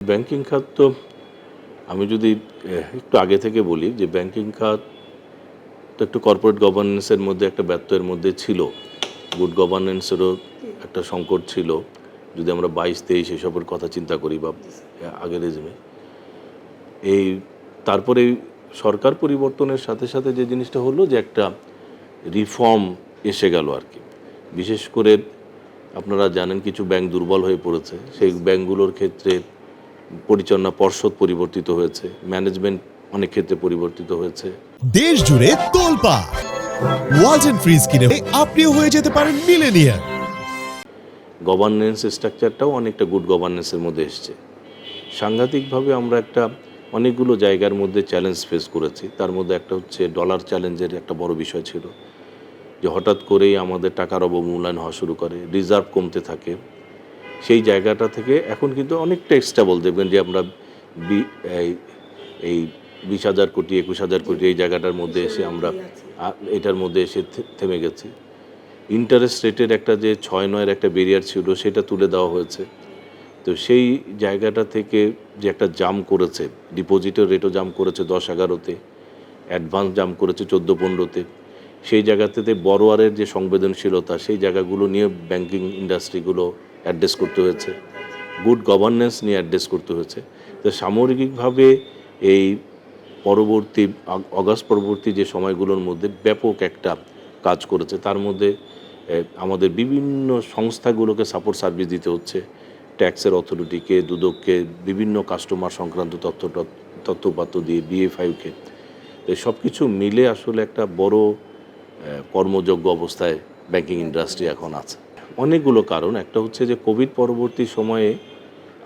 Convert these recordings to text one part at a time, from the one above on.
Banking খাত তো আমি যদি একটু আগে থেকে বলি যে ব্যাংকিং খাত তো একটু কর্পোরেট গভর্নেন্সের মধ্যে একটা ব্যত্যয়ের মধ্যে ছিল। গুড গভর্নেন্সেরও একটা সংকট ছিল। যদি আমরা বাইশ, তেইশ এসবের কথা চিন্তা করি বা আগের রেজিমে। এই তারপরে সরকার পরিবর্তনের সাথে সাথে যে জিনিসটা হলো যে একটা রিফর্ম এসে গেল আর কি। বিশেষ করে আপনারা জানেন কিছু ব্যাংক দুর্বল হয়ে পড়েছে। সেই ব্যাংকগুলোর ক্ষেত্রে পরিচালনা পর্ষদ পরিবর্তিত হয়েছে ম্যানেজমেন্ট অনেক ক্ষেত্রে পরিবর্তিত হয়েছে। দেশ জুড়ে তোলপা। ওয়ালটন ফ্রিজ কিনে আপনিও হয়ে যেতে পারেন মিলেনিয়ার গভর্নেন্স স্ট্রাকচারটাও অনেকটা গুড গভর্নেন্সের মধ্যে এসছে। সাংঘাতিকভাবে আমরা একটা অনেকগুলো জায়গার মধ্যে চ্যালেঞ্জ ফেস করেছি। তার মধ্যে একটা হচ্ছে ডলার চ্যালেঞ্জের একটা বড় বিষয় ছিল। যে হঠাৎ করেই আমাদের টাকার অবমূল্যায়ন হওয়া শুরু করে রিজার্ভ কমতে থাকে। সেই জায়গাটা থেকে এখন কিন্তু অনেকটা স্টেবল দেখবেন যে আমরা এই- বিশ হাজার কোটি, একুশ হাজার কোটি এই জায়গাটার মধ্যে এসে আমরা এটার মধ্যে এসে থেমে গেছি। ইন্টারেস্ট রেটের একটা যে ছয় নয়ের একটা বেরিয়ার ছিল, সেটা তুলে দেওয়া হয়েছে। তো সেই জায়গাটা থেকে যে একটা জাম করেছে ডিপোজিটের রেটও জাম করেছে দশ এগারোতে অ্যাডভান্স জাম করেছে চোদ্দ পনেরোতে, সেই জায়গাতে বড়োয়ারের যে সংবেদনশীলতা, সেই জায়গাগুলো নিয়ে ব্যাংকিং ইন্ডাস্ট্রিগুলো অ্যাড্রেস করতে হয়েছে। গুড গভর্নেন্স নিয়ে অ্যাড্রেস করতে হয়েছে। তো সামগ্রিকভাবে এই পরবর্তী অগাস্ট পরবর্তী যে সময়গুলোর মধ্যে ব্যাপক একটা কাজ করেছে। তার মধ্যে আমাদের বিভিন্ন সংস্থাগুলোকে সাপোর্ট সার্ভিস দিতে হচ্ছে। ট্যাক্সের অথরিটিকে, দুদককে, বিভিন্ন কাস্টমার সংক্রান্ত তথ্য, তথ্যপাত্র দিয়ে বিএফআইকে সব কিছু মিলে আসলে একটা বড় কর্মযোগ্য অবস্থায় ব্যাংকিং ইন্ডাস্ট্রি এখন আছে। অনেকগুলো কারণ। একটা হচ্ছে যে কোভিড পরবর্তী সময়ে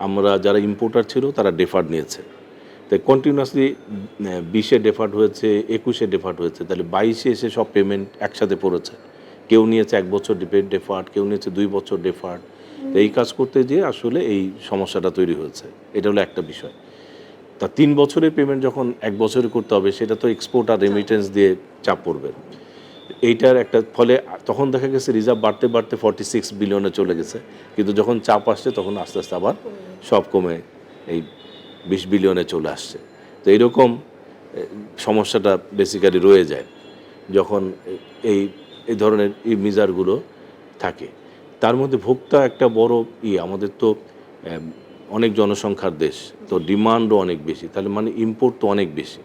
আমরা যারা ইম্পোর্টার ছিল তারা ডেফার্ড নিয়েছে। তাই কন্টিনিউয়াসলি বিশে ডেফার্ট হয়েছে একুশে ডেফার্ট হয়েছে। তাহলে বাইশে এসে সব পেমেন্ট একসাথে পড়েছে। কেউ নিয়েছে এক বছর ডেফার্ট কেউ নিয়েছে দুই বছর ডেফার্ট এই কাজ করতে গিয়ে আসলে এই সমস্যাটা তৈরি হয়েছে। এটা হলো একটা বিষয়। তা তিন বছরের পেমেন্ট যখন এক বছরে করতে হবে সেটা তো এক্সপোর্ট আর রেমিটেন্স দিয়ে চাপ পড়বে। এইটার একটা ফলে তখন দেখা গেছে রিজার্ভ বাড়তে বাড়তে ফর্টি সিক্স বিলিয়নে চলে গেছে। কিন্তু যখন চাপ আসছে, তখন আস্তে আস্তে আবার সব কমে এই বিশ বিলিয়নে চলে আসছে। তো এইরকম সমস্যাটা বেসিক্যালি রয়ে যায় যখন এই এই ধরনের এই মিজারগুলো থাকে। তার মধ্যে ভোক্তা একটা বড় ই আমাদের তো অনেক জনসংখ্যার দেশ, তো ডিমান্ডও অনেক বেশি। তাহলে মানে ইম্পোর্ট তো অনেক বেশি।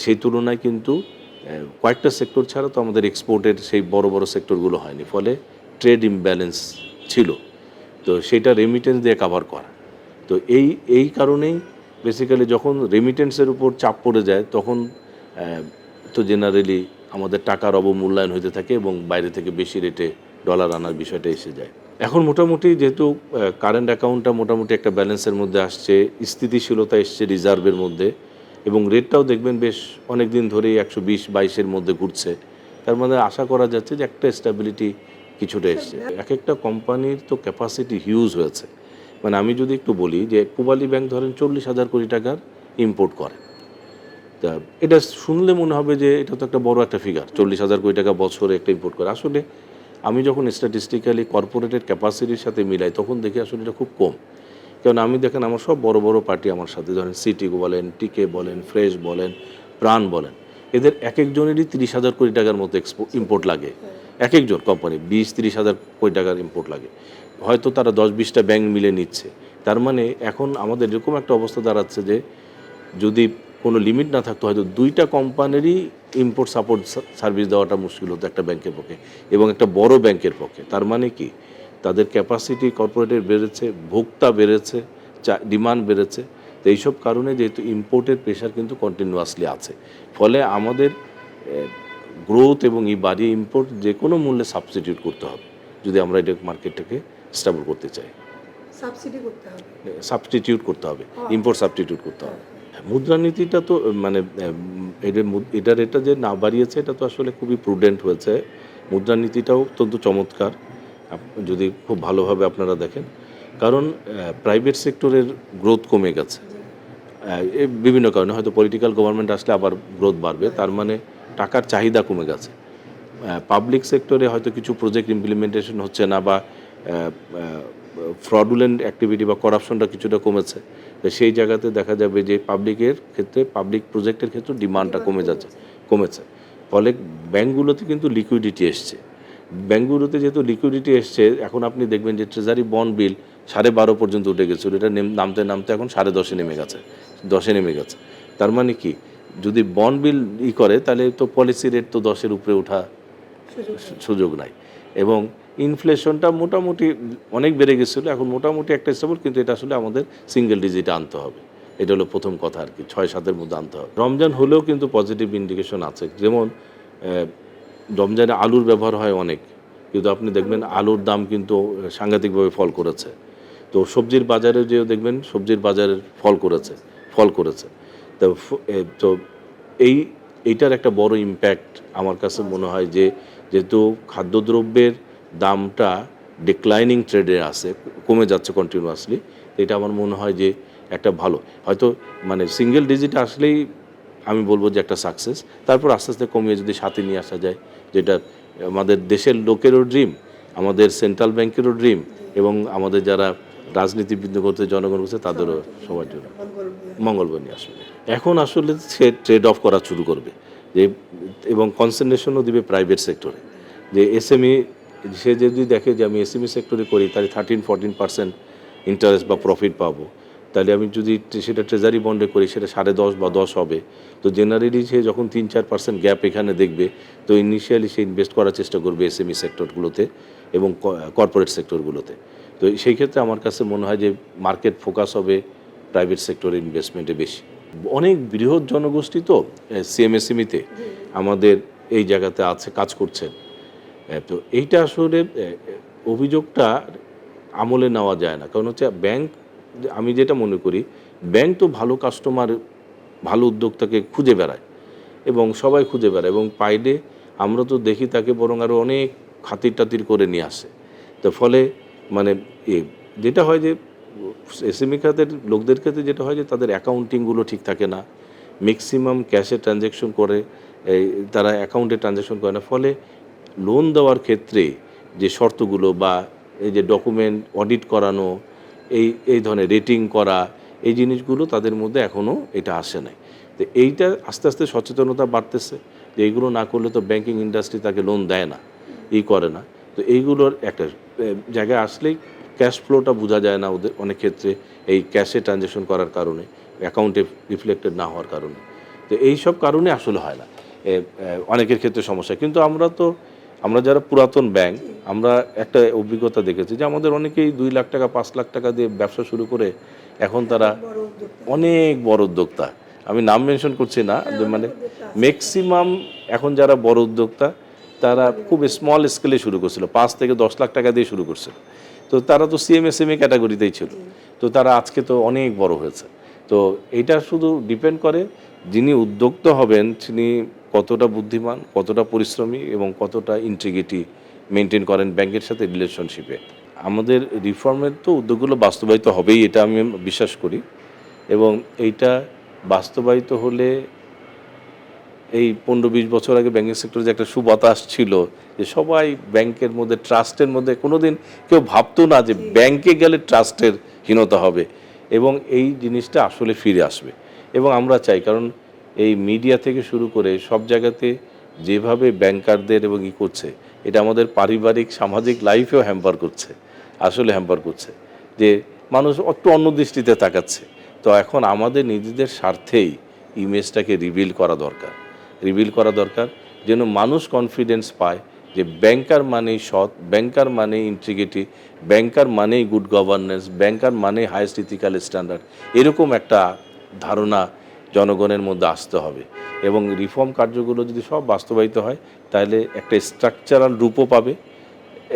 সেই তুলনায় কিন্তু কয়েকটা সেক্টর ছাড়া তো আমাদের এক্সপোর্টের সেই বড় বড় সেক্টরগুলো হয়নি, ফলে ট্রেড ইমব্যালেন্স ছিল। তো সেটা রেমিটেন্স দিয়ে কাভার করা। তো এই এই কারণেই বেসিক্যালি যখন রেমিটেন্সের উপর চাপ পড়ে যায়, তখন তো জেনারেলি আমাদের টাকার অবমূল্যায়ন হতে থাকে এবং বাইরে থেকে বেশি রেটে ডলার আনার বিষয়টা এসে যায়। এখন মোটামুটি যেহেতু কারেন্ট অ্যাকাউন্টটা মোটামুটি একটা ব্যালেন্সের মধ্যে আসছে, স্থিতিশীলতা এসছে রিজার্ভের মধ্যে এবং রেটটাও দেখবেন বেশ অনেক দিন ধরেই একশো বিশ, বাইশের মধ্যে ঘুরছে। তার মধ্যে আশা করা যাচ্ছে যে একটা স্ট্যাবিলিটি কিছুটা এসছে। এক একটা কোম্পানির তো ক্যাপাসিটি হিউজ হয়েছে। মানে আমি যদি একটু বলি যে পূবালী ব্যাংক ধরেন চল্লিশ হাজার কোটি টাকার ইম্পোর্ট করে। তা এটা শুনলে মনে হবে যে এটা তো একটা বড় একটা ফিগার চল্লিশ হাজার কোটি টাকা বছরে একটা ইম্পোর্ট করে। আসলে আমি যখন স্ট্যাটিস্টিক্যালি কর্পোরেটের ক্যাপাসিটির সাথে মিলাই, তখন দেখি আসলে এটা খুব কম। কারণ আমি দেখেন আমার সব বড় বড় পার্টি আমার সাথে, ধরেন সিটি বলেন, টিকে বলেন, ফ্রেশ বলেন, প্রাণ বলেন। এদের এক একজনেরই তিরিশ হাজার কোটি টাকার মতো এক্সপো ইম্পোর্ট লাগে। এক একজন কোম্পানি বিশ, তিরিশ হাজার কোটি টাকার ইম্পোর্ট লাগে। হয়তো তারা দশ বিশটা ব্যাংক মিলে নিচ্ছে। তার মানে এখন আমাদের এরকম একটা অবস্থা দাঁড়াচ্ছে যে, যদি কোনো লিমিট না থাকতো, হয়তো দুইটা কোম্পানিরই ইম্পোর্ট সাপোর্ট সার্ভিস দেওয়াটা মুশকিল হতো একটা ব্যাংকের পক্ষে এবং একটা বড় ব্যাংকের পক্ষে। তার মানে কি? তাদের ক্যাপাসিটি কর্পোরেটের বেড়েছে ভোক্তা বেড়েছে ডিমান্ড বেড়েছে। তো এইসব কারণে যেহেতু ইম্পোর্টের প্রেশার কিন্তু কন্টিনিউয়াসলি আছে। ফলে আমাদের গ্রোথ এবং এই বাড়িয়ে ইম্পোর্ট যে কোনো মূল্যে সাবস্টিটিউট করতে হবে যদি আমরা এটা মার্কেটটাকে স্টেবল করতে চাই। সাবসিডি করতে হবে। সাবস্টিটিউট করতে হবে ইম্পোর্ট সাবস্টিটিউট করতে হবে। মুদ্রানীতিটা তো মানে এটার এটা যে না বাড়িয়েছে এটা তো আসলে খুবই প্রুডেন্ট হয়েছে। মুদ্রানীতিটাও অত্যন্ত চমৎকার। যদি খুব ভালোভাবে আপনারা দেখেন। কারণ প্রাইভেট সেক্টরের গ্রোথ কমে গেছে। বিভিন্ন কারণে। হয়তো পলিটিক্যাল গভর্নমেন্ট আসলে আবার গ্রোথ বাড়বে। তার মানে টাকার চাহিদা কমে গেছে। পাবলিক সেক্টরে হয়তো কিছু প্রজেক্ট ইমপ্লিমেন্টেশন হচ্ছে না বা ফ্রডুলেন্ট অ্যাক্টিভিটি বা করাপশনটা কিছুটা কমেছে। সেই জায়গাতে দেখা যাবে যে পাবলিকের ক্ষেত্রে পাবলিক প্রজেক্টের ক্ষেত্রে ডিমান্ডটা কমে যাচ্ছে, কমেছে। ফলে ব্যাঙ্কগুলোতে কিন্তু লিকুইডিটি এসছে। ব্যাঙ্কগুলোতে যেহেতু লিকুইডিটি এসছে এখন আপনি দেখবেন যে ট্রেজারি বন্ড বিল সাড়ে বারো পর্যন্ত উঠে গেছিল। এটা নামতে নামতে এখন সাড়ে দশে নেমে গেছে দশে নেমে গেছে। তার মানে কি? যদি বন্ড বিল ই করে তাহলে তো পলিসি রেট তো দশের উপরে ওঠা সুযোগ নাই। এবং ইনফ্লেশনটা মোটামুটি অনেক বেড়ে গেছিল এখন মোটামুটি একটা স্টেবল কিন্তু এটা আসলে আমাদের সিঙ্গেল ডিজিটে আনতে হবে। এটা হলো প্রথম কথা আর কি ছয় সাতের মধ্যে আনতে হবে। রমজান হলেও কিন্তু পজিটিভ ইন্ডিকেশন আছে। যেমন রমজানে আলুর ব্যবহার হয় অনেক। কিন্তু আপনি দেখবেন আলুর দাম কিন্তু সাংঘাতিকভাবে ফল করেছে। তো সবজির বাজারে যেও দেখবেন সবজির বাজারে ফল করেছে ফল করেছে। তো তো এই, এইটার একটা বড় ইম্প্যাক্ট আমার কাছে মনে হয় যে, যেহেতু খাদ্যদ্রব্যের দামটা ডিক্লাইনিং ট্রেডে আছে, কমে যাচ্ছে কন্টিনিউয়াসলি এটা আমার মনে হয় যে একটা ভালো। হয়তো মানে সিঙ্গেল ডিজিট আসলেই আমি বলব যে একটা সাকসেস তারপর আস্তে আস্তে কমিয়ে যদি সাথে নিয়ে আসা যায়, যেটা আমাদের দেশের লোকেরও ড্রিম আমাদের সেন্ট্রাল ব্যাংকেরও ড্রিম এবং আমাদের যারা রাজনীতিবিদ করতে জনগণ করছে তাদেরও সবার জন্য। মঙ্গলবার নিয়ে আসবে। এখন আসলে সে ট্রেড অফ করা শুরু করবে। যে, এবং কনসেন্ট্রেশনও দিবে প্রাইভেট সেক্টরে যে এসএমই সে যদি দেখে যে আমি এসএমই সেক্টরে করি, তাহলে থার্টিন ফোরটিন পার্সেন্ট ইন্টারেস্ট বা প্রফিট পাবো। তাহলে আমি যদি সেটা ট্রেজারি বন্ডে করি সেটা সাড়ে দশ বা দশ হবে। তো জেনারেলি সে যখন তিন চার পার্সেন্ট গ্যাপ এখানে দেখবে তো ইনিশিয়ালি সে ইনভেস্ট করার চেষ্টা করবে এসএমই সেক্টরগুলোতে এবং কর্পোরেট সেক্টরগুলোতে তো সেই ক্ষেত্রে আমার কাছে মনে হয় যে মার্কেট ফোকাস হবে প্রাইভেট সেক্টরে ইনভেস্টমেন্টে বেশি। অনেক বৃহৎ জনগোষ্ঠী তো সিএমএসএমইতে আমাদের এই জায়গাতে আছে কাজ করছেন। তো এইটা আসলে অভিযোগটা আমলে নেওয়া যায় না। কারণ হচ্ছে ব্যাংক আমি যেটা মনে করি ব্যাংক তো ভালো কাস্টমার ভালো উদ্যোক্তাকে খুঁজে বেড়ায় এবং সবাই খুঁজে বেড়ায় এবং পাইলে আমরা তো দেখি তাকে বরং আরও অনেক খাতির টাতির করে নিয়ে আসে। তো ফলে মানে এ, যেটা হয় যে এসএমই খাতের লোকদের ক্ষেত্রে যেটা হয় যে, তাদের অ্যাকাউন্টিংগুলো ঠিক থাকে না ম্যাক্সিমাম ক্যাশে ট্রানজ্যাকশন করে তারা অ্যাকাউন্টে ট্রানজ্যাকশন করে না। ফলে লোন দেওয়ার ক্ষেত্রে যে শর্তগুলো বা এই যে ডকুমেন্ট অডিট করানো এই এই ধরনের রেটিং করা, এই জিনিসগুলো তাদের মধ্যে এখনও এটা আসে নাই। তো এইটা আস্তে আস্তে সচেতনতা বাড়তেছে যে এইগুলো না করলে তো ব্যাংকিং ইন্ডাস্ট্রি তাকে লোন দেয় না, ই করে না। তো এইগুলোর একটা জায়গায় আসলেই ক্যাশ ফ্লোটা বোঝা যায় না ওদের অনেক ক্ষেত্রে এই ক্যাশে ট্রানজ্যাকশন করার কারণে অ্যাকাউন্টে রিফ্লেক্টেড না হওয়ার কারণে। তো এই সব কারণে আসলে হয় না। অনেকের ক্ষেত্রে সমস্যা। কিন্তু আমরা তো আমরা যারা পুরাতন ব্যাংক আমরা একটা অভিজ্ঞতা দেখেছি যে আমাদের অনেকেই দুই লাখ টাকা পাঁচ লাখ টাকা দিয়ে ব্যবসা শুরু করে এখন তারা অনেক বড় উদ্যোক্তা। আমি নাম মেনশন করছি না মানে ম্যাক্সিমাম এখন যারা বড় উদ্যোক্তা তারা খুব স্মল স্কেলে শুরু করছিল পাঁচ থেকে দশ লাখ টাকা দিয়ে শুরু করছিল। তো তারা তো সিএমএসএমএ ক্যাটাগরিতেই ছিল। তো তারা আজকে তো অনেক বড় হয়েছে। তো এটা শুধু ডিপেন্ড করে যিনি উদ্যোক্তা হবেন তিনি কতটা বুদ্ধিমান কতটা পরিশ্রমী এবং কতটা ইন্টিগ্রিটি মেনটেন করেন ব্যাংকের সাথে রিলেশনশিপে আমাদের রিফর্মের তো উদ্যোগগুলো বাস্তবায়িত হবেই এটা আমি বিশ্বাস করি। এবং এইটা বাস্তবায়িত হলে এই পনেরো বিশ বছর আগে ব্যাংকিং সেক্টরে যে একটা সুবাতাস ছিল যে সবাই ব্যাংকের মধ্যে ট্রাস্টের মধ্যে কোনোদিন কেউ ভাবতো না যে ব্যাংকে গেলে ট্রাস্টের হীনতা হবে। এবং এই জিনিসটা আসলে ফিরে আসবে। এবং আমরা চাই কারণ এই মিডিয়া থেকে শুরু করে সব জায়গাতে যেভাবে ব্যাংকারদের এবং ই করছে, এটা আমাদের পারিবারিক, সামাজিক লাইফেও হ্যাম্পার করছে, আসলে হ্যাম্পার করছে। যে মানুষ একটু অন্য দৃষ্টিতে তাকাচ্ছে। তো এখন আমাদের নিজেদের স্বার্থেই ইমেজটাকে রিভিল করা দরকার। রিভিল করা দরকার যেন মানুষ কনফিডেন্স পায় যে ব্যাংকার মানেই সৎ ব্যাংকার মানে ইন্টিগ্রিটি ব্যাংকার মানেই গুড গভর্নেন্স ব্যাংকার মানে হাইয়েস্ট ইথিক্যাল স্ট্যান্ডার্ড এরকম একটা ধারণা জনগণের মধ্যে আসতে হবে। এবং রিফর্ম কার্যগুলো যদি সব বাস্তবায়িত হয়, তাহলে একটা স্ট্রাকচারাল রূপও পাবে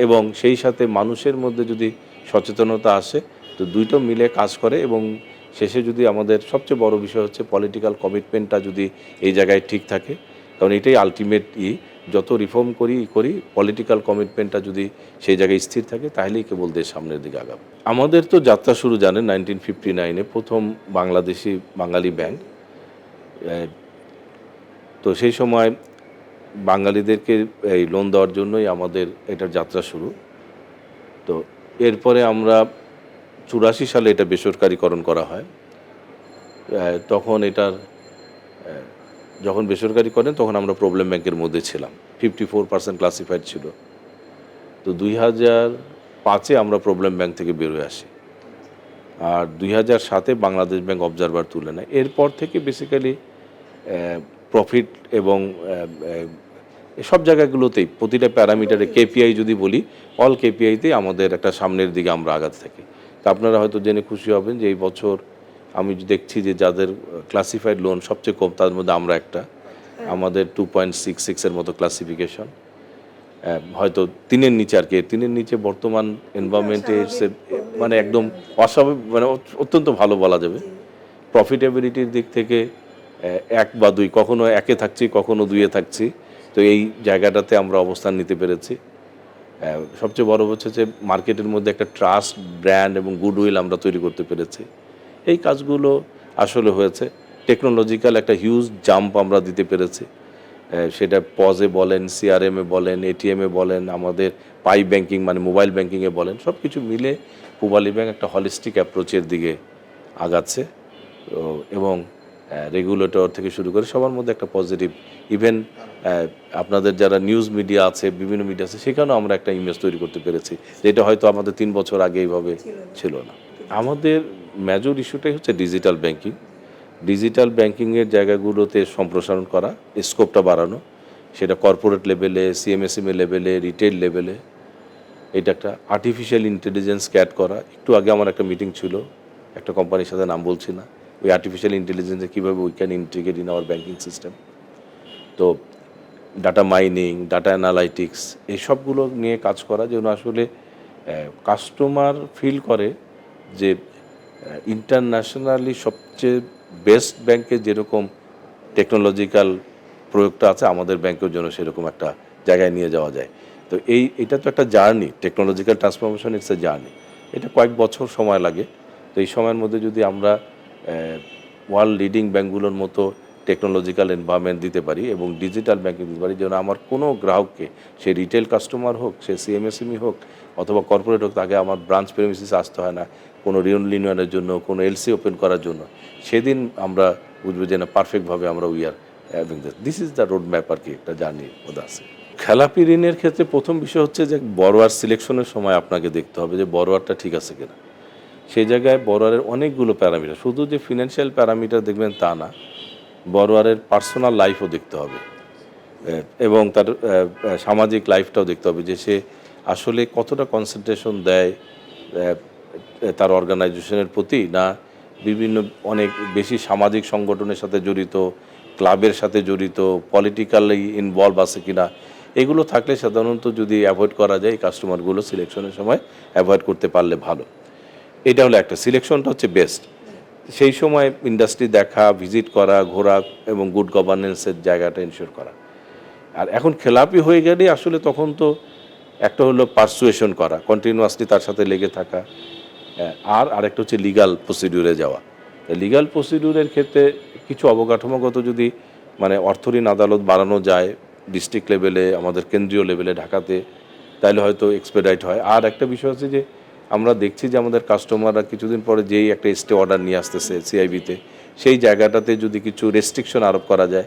এবং সেই সাথে মানুষের মধ্যে যদি সচেতনতা আসে, তো দুইটো মিলে কাজ করে এবং শেষে যদি আমাদের সবচেয়ে বড় বিষয় হচ্ছে পলিটিক্যাল কমিটমেন্টটা যদি এই জায়গায় ঠিক থাকে, কারণ এটাই আলটিমেট ই। যত রিফর্ম করি করি পলিটিক্যাল কমিটমেন্টটা যদি সেই জায়গায় স্থির থাকে, তাহলেই কেবল দেশ সামনের দিকে আগাবে। আমাদের তো যাত্রা শুরু জানেন নাইনটিন ফিফটি নাইনে প্রথম বাংলাদেশি বাঙালি ব্যাংক তো সেই সময় বাঙালিদেরকে এই লোন দেওয়ার জন্যই আমাদের এটার যাত্রা শুরু। তো এরপরে আমরা চুরাশি সালে এটা বেসরকারিকরণ করা হয়। তখন এটার যখন বেসরকারি করেন, তখন আমরা প্রবলেম ব্যাংকের মধ্যে ছিলাম। ফিফটি ফোর পার্সেন্ট ক্লাসিফাইড ছিল। তো দুই হাজার পাঁচে আমরা প্রবলেম ব্যাংক থেকে বেরোয় আসি। আর দুই হাজার সাতে বাংলাদেশ ব্যাংক অবজারভার তুলে নেয়। এরপর থেকে বেসিক্যালি প্রফিট এবং সব জায়গাগুলোতেই প্রতিটা প্যারামিটারে কেপিআই যদি বলি অল কেপিআইতেই আমাদের একটা সামনের দিকে আমরা আগাতে থাকি। তা আপনারা হয়তো জেনে খুশি হবেন যে এই বছর আমি দেখছি যে যাদের ক্লাসিফাইড লোন সবচেয়ে কম তার মধ্যে আমরা একটা। আমাদের টু পয়েন্ট সিক্স সিক্সের মতো ক্লাসিফিকেশন হয়তো তিনের নিচে আর কি তিনের নিচে বর্তমান এনভায়রনমেন্টে মানে একদম অস্বাভাবিক মানে অত্যন্ত ভালো বলা যাবে। প্রফিটেবিলিটির দিক থেকে এক বা দুই, কখনো একে থাকছি, কখনো দুইয়ে থাকছি। তো এই জায়গাটাতে আমরা অবস্থান নিতে পেরেছি। সবচেয়ে বড় হচ্ছে যে মার্কেটের মধ্যে একটা ট্রাস্ট, ব্র্যান্ড এবং গুডউইল আমরা তৈরি করতে পেরেছি। এই কাজগুলো আসলে হয়েছে। টেকনোলজিক্যাল একটা হিউজ জাম্প আমরা দিতে পেরেছি। সেটা পজে বলেন, সিআরএমে বলেন, এটিএমে বলেন, আমাদের পাই ব্যাংকিং মানে মোবাইল ব্যাংকিংয়ে বলেন সব কিছু মিলে পূবালী ব্যাংক একটা হলিস্টিক অ্যাপ্রোচের দিকে আগাচ্ছে। এবং রেগুলেটর থেকে শুরু করে সবার মধ্যে একটা পজিটিভ ইভেন আপনাদের যারা নিউজ মিডিয়া আছে বিভিন্ন মিডিয়া আছে সেখানেও আমরা একটা ইমেজ তৈরি করতে পেরেছি যেটা হয়তো আমাদের তিন বছর আগে এইভাবে ছিল না। আমাদের মেজর ইস্যুটাই হচ্ছে ডিজিটাল ব্যাংকিং ডিজিটাল ব্যাংকিংয়ের জায়গাগুলোতে সম্প্রসারণ করা স্কোপটা বাড়ানো সেটা কর্পোরেট লেভেলে সিএমএসএমএ লেভেলে রিটেল লেভেলে এটা একটা আর্টিফিশিয়াল ইন্টেলিজেন্স ক্যাট করা। একটু আগে আমার একটা মিটিং ছিল একটা কোম্পানির সাথে নাম বলছি না। ওই আর্টিফিশিয়াল ইন্টেলিজেন্সে কীভাবে we can integrate in our banking system তো ডাটা মাইনিং ডাটা অ্যানালাইটিক্স এসবগুলো নিয়ে কাজ করা যেন আসলে কাস্টমার ফিল করে যে ইন্টারন্যাশনালি সবচেয়ে বেস্ট ব্যাংকে যেরকম টেকনোলজিক্যাল প্রয়োগটা আছে, আমাদের ব্যাংকের জন্য সেরকম একটা জায়গায় নিয়ে যাওয়া যায়। তো এই, এটা তো একটা journey technological transformation it's a journey. এটা কয়েক বছর সময় লাগে। তো এই সময়ের মধ্যে যদি আমরা ওয়ার্ল্ড লিডিং ব্যাংকগুলোর মতো টেকনোলজিক্যাল এনভায়রনমেন্ট দিতে পারি এবং ডিজিটাল ব্যাংকিং দিতে পারি। যেন আমার কোনো গ্রাহককে, সে রিটেল কাস্টমার হোক, সে সিএমএসএমই হোক, অথবা কর্পোরেট হোক, তাকে আমার ব্রাঞ্চ প্রেমিসিস আসতে হয় না, কোনো রিউন ইউনিয়নের জন্য, কোনো এলসি ওপেন করার জন্য। সেদিন আমরা বুঝব যে না পারফেক্টভাবে আমরা we are having this this is the road map আর কি, একটা জার্নি ওদের আছে। খেলাপি ঋণের ক্ষেত্রে প্রথম বিষয় হচ্ছে যে বড়োয়ার সিলেকশনের সময় আপনাকে দেখতে হবে যে বড়োয়ারটা ঠিক আছে কিনা। সেই জায়গায় বড়োয়ারের অনেকগুলো প্যারামিটার। শুধু যে ফিনান্সিয়াল প্যারামিটার দেখবেন তা না, বড়োয়ারের পার্সোনাল লাইফও দেখতে হবে। এবং তার সামাজিক লাইফটাও দেখতে হবে যে সে আসলে কতটা কনসেন্ট্রেশন দেয় তার অর্গানাইজেশনের প্রতি না বিভিন্ন অনেক বেশি সামাজিক সংগঠনের সাথে জড়িত ক্লাবের সাথে জড়িত পলিটিক্যালি ইনভলভ আছে কিনা, এগুলো থাকলে সাধারণত যদি অ্যাভয়েড করা যায় কাস্টমারগুলো সিলেকশনের সময় অ্যাভয়েড করতে পারলে ভালো। এটা হলো একটা সিলেকশনটা হচ্ছে বেস্ট সেই সময় ইন্ডাস্ট্রি দেখা ভিজিট করা, ঘোরা এবং গুড গভর্নেন্সের জায়গাটা এনশিওর করা। আর এখন খেলাপি হয়ে গেলে আসলে তখন তো একটা হলো পার্সুয়েশন করা কন্টিনিউয়াসলি তার সাথে লেগে থাকা। আর আরেকটা হচ্ছে লিগাল প্রসিডিউরে যাওয়া। লিগাল প্রসিডিউরের ক্ষেত্রে কিছু অবকাঠামোগত যদি মানে অর্থঋণ আদালত বাড়ানো যায় ডিস্ট্রিক্ট লেভেলে আমাদের কেন্দ্রীয় লেভেলে ঢাকাতে, তাহলে হয়তো এক্সপেডাইট হয়। আর একটা বিষয় হচ্ছে যে আমরা দেখছি যে আমাদের কাস্টমাররা কিছুদিন পরে যেই একটা স্টে অর্ডার নিয়ে আসতেছে সিআইবিতে সেই জায়গাটাতে যদি কিছু রেস্ট্রিকশন আরোপ করা যায়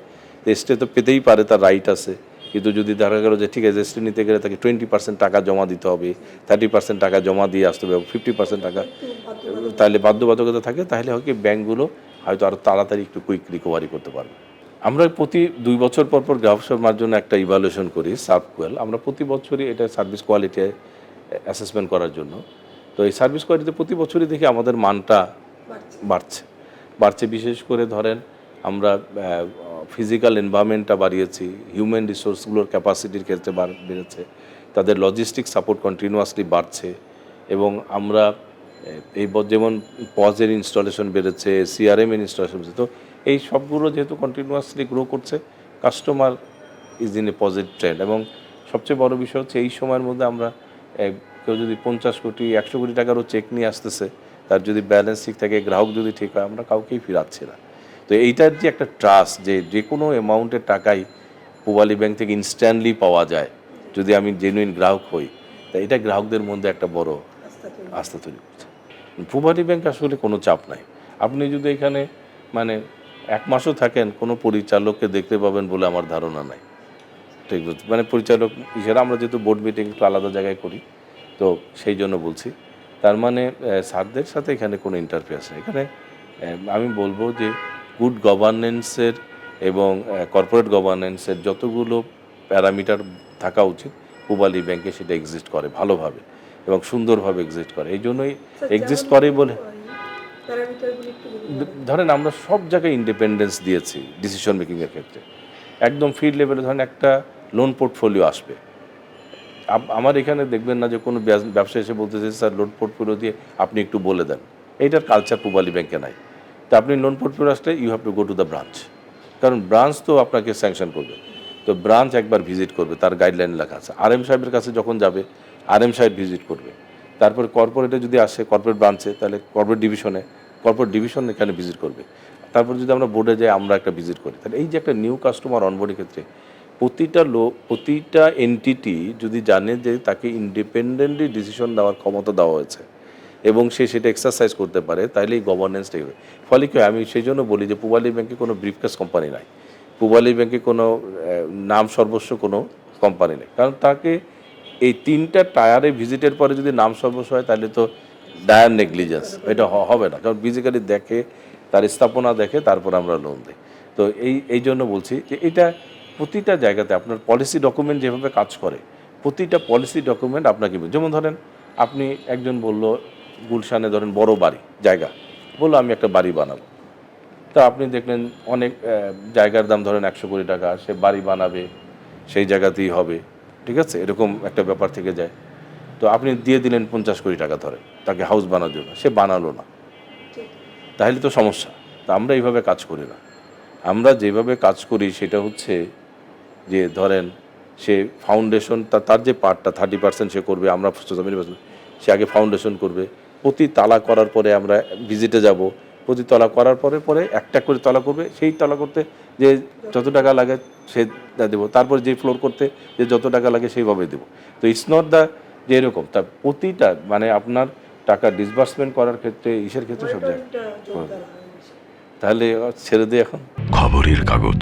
স্টে তো পেতেই পারে, তার রাইট আছে। কিন্তু যদি দেখা গেল যে, ঠিক আছে স্টে নিতে গেলে তাকে টোয়েন্টি পার্সেন্ট টাকা জমা দিতে হবে থার্টি পার্সেন্ট টাকা জমা দিয়ে আসতে হবে ফিফটি পার্সেন্ট টাকা, তাহলে বাধ্যবাধকতা থাকে, তাহলে হয় কি ব্যাঙ্কগুলো হয়তো আরও তাড়াতাড়ি একটু কুইক রিকভারি করতে পারবে। আমরা প্রতি দুই বছর পর পর গ্রাহক সেবার জন্য একটা ইভালুয়েশন করি সার্ভকুয়েল আমরা প্রতি বছরই এটা সার্ভিস কোয়ালিটি অ্যাসেসমেন্ট করার জন্য। তো এই সার্ভিস কোয়ালিটিতে প্রতি বছরই দেখি আমাদের মানটা বাড়ছে। বাড়ছে। বিশেষ করে ধরেন আমরা ফিজিক্যাল এনভায়রনমেন্টটা বাড়িয়েছি হিউম্যান রিসোর্সগুলোর ক্যাপাসিটির ক্ষেত্রে বাড়- বেড়েছে তাদের লজিস্টিক সাপোর্ট কন্টিনিউয়াসলি বাড়ছে এবং আমরা এই যেমন পজের ইনস্টলেশন বেড়েছে সিআরএম এর ইনস্টলেশন বেড়েছে তো এই সবগুলো যেহেতু কন্টিনিউয়াসলি গ্রো করছে customer is in a positive trend এবং সবচেয়ে বড় বিষয় হচ্ছে এই সময়ের মধ্যে আমরা কেউ যদি পঞ্চাশ কোটি একশো কোটি টাকারও চেক নিয়ে আসতেছে তার যদি ব্যালেন্স ঠিক থাকে গ্রাহক যদি ঠিক হয় আমরা কাউকেই ফিরাচ্ছি না। তো এইটার যে একটা ট্রাস্ট যে যে কোনো অ্যামাউন্টের টাকাই পূবালী ব্যাংক থেকে ইনস্ট্যান্টলি পাওয়া যায় যদি আমি জেনুইন গ্রাহক হই তা এটা গ্রাহকদের মধ্যে একটা বড় আস্থা তৈরি করছে। পূবালী ব্যাংক আসলে কোনো চাপ নাই। আপনি যদি এখানে মানে এক মাসও থাকেন কোনো পরিচালককে দেখতে পাবেন বলে আমার ধারণা নাই। ঠিক মানে পরিচালক হিসেবে আমরা যেহেতু বোর্ড মিটিং একটু আলাদা জায়গায় করি তো সেই জন্য বলছি। তার মানে আহ, স্যারদের সাথে এখানে কোনো ইন্টারফেয়ার্স নেই। এখানে আমি বলব যে গুড গভর্নেন্সের এবং কর্পোরেট গভর্নেন্সের যতগুলো প্যারামিটার থাকা উচিত পূবালী ব্যাংকে সেটা এক্সিস্ট করে ভালোভাবে এবং সুন্দরভাবে এক্সিস্ট করে। এই জন্যই এক্সিস্ট করে বলে ধরেন আমরা সব জায়গায় ইন্ডিপেন্ডেন্স দিয়েছি ডিসিশন মেকিংয়ের ক্ষেত্রে। একদম ফিল্ড লেভেলে ধরেন একটা লোন পোর্টফোলিও আসবে। আমার এখানে দেখবেন না যে কোনো ব্যবস- এসে বলতেছে, স্যার লোন পোর্টফোলিও দিয়ে আপনি একটু বলে দেন। এইটার কালচার পূবালী ব্যাংকে নাই। তা আপনি লোন পোর্টফোলিও আসলে you have to go to the branch কারণ ব্রাঞ্চ তো আপনাকে স্যাংশন করবে। তো ব্রাঞ্চ একবার ভিজিট করবে, তার গাইডলাইন লেখা আছে। আর এম সাহেবের কাছে যখন যাবে আর এম সাহেব ভিজিট করবে। তারপরে কর্পোরেটে যদি আসে কর্পোরেট ব্রাঞ্চে তাহলে কর্পোরেট ডিভিশনে কর্পোরেট ডিভিশন এখানে ভিজিট করবে। তারপর যদি আমরা বোর্ডে যাই, আমরা একটা ভিজিট করি। তাহলে এই যে একটা নিউ কাস্টমার অনবোর্ডের ক্ষেত্রে প্রতিটা লোক প্রতিটা এনটিটি যদি জানে যে তাকে ইন্ডিপেন্ডেন্টলি ডিসিশন দেওয়ার ক্ষমতা দেওয়া হয়েছে এবং সে সেটা এক্সারসাইজ করতে পারে তাহলে এই গভর্নেন্সটাই হবে ফলে কি আমি সেই জন্য বলি যে পূবালী ব্যাংকে কোনো ব্রিফকেস কোম্পানি নাই। পূবালী ব্যাংকে কোনো নাম সর্বস্ব কোনো কোম্পানি নেই। কারণ তাকে এই তিনটা টায়ারে ভিজিটের পরে যদি নাম সর্বস্ব হয় তাহলে তো ডায়ার নেগলিজেন্স এটা হবে না। কারণ ফিজিক্যালি দেখে, তার স্থাপনা দেখে, তারপর আমরা লোন দিই। তো এই এই জন্য বলছি যে এটা প্রতিটা জায়গাতে আপনার পলিসি ডকুমেন্ট যেভাবে কাজ করে, প্রতিটা পলিসি ডকুমেন্ট আপনাকে যেমন ধরেন, আপনি একজন বলল, গুলশানে ধরেন বড় বাড়ি, জায়গা, বলল, আমি একটা বাড়ি বানাবো। তা আপনি দেখলেন অনেক জায়গার দাম ধরেন একশো কোটি টাকা, সে বাড়ি বানাবে, সেই জায়গাতেই হবে। ঠিক আছে? এরকম একটা ব্যাপার থেকে যায়। তো আপনি দিয়ে দিলেন পঞ্চাশ কোটি টাকা ধরে, তাকে হাউস বানানোর জন্য। সে বানালো না। তাহলে তো সমস্যা। তা আমরা এইভাবে কাজ করি না। আমরা যেভাবে কাজ করি, সেটা হচ্ছে যে ধরেন সে ফাউন্ডেশন তার যে পার্টটা থার্টি পার্সেন্ট সে করবে আমরা সেভেন্টি পার্সেন্ট সে আগে ফাউন্ডেশন করবে। প্রতি তালা করার পরে আমরা ভিজিটে যাব। প্রতি তলা করার পরে পরে একটা করে তলা করবে। সেই তলা করতে যে যত টাকা লাগে সে দেবো। তারপর যে ফ্লোর করতে যে যত টাকা লাগে সেইভাবে দেবো। তো ইটস নট দ্য যে এরকম। তা প্রতিটা মানে আপনার টাকা ডিসবার্সমেন্ট করার ক্ষেত্রে ইসের ক্ষেত্রে সব জায়গায়। তাহলে ছেড়ে দিই এখন। খবরের কাগজ।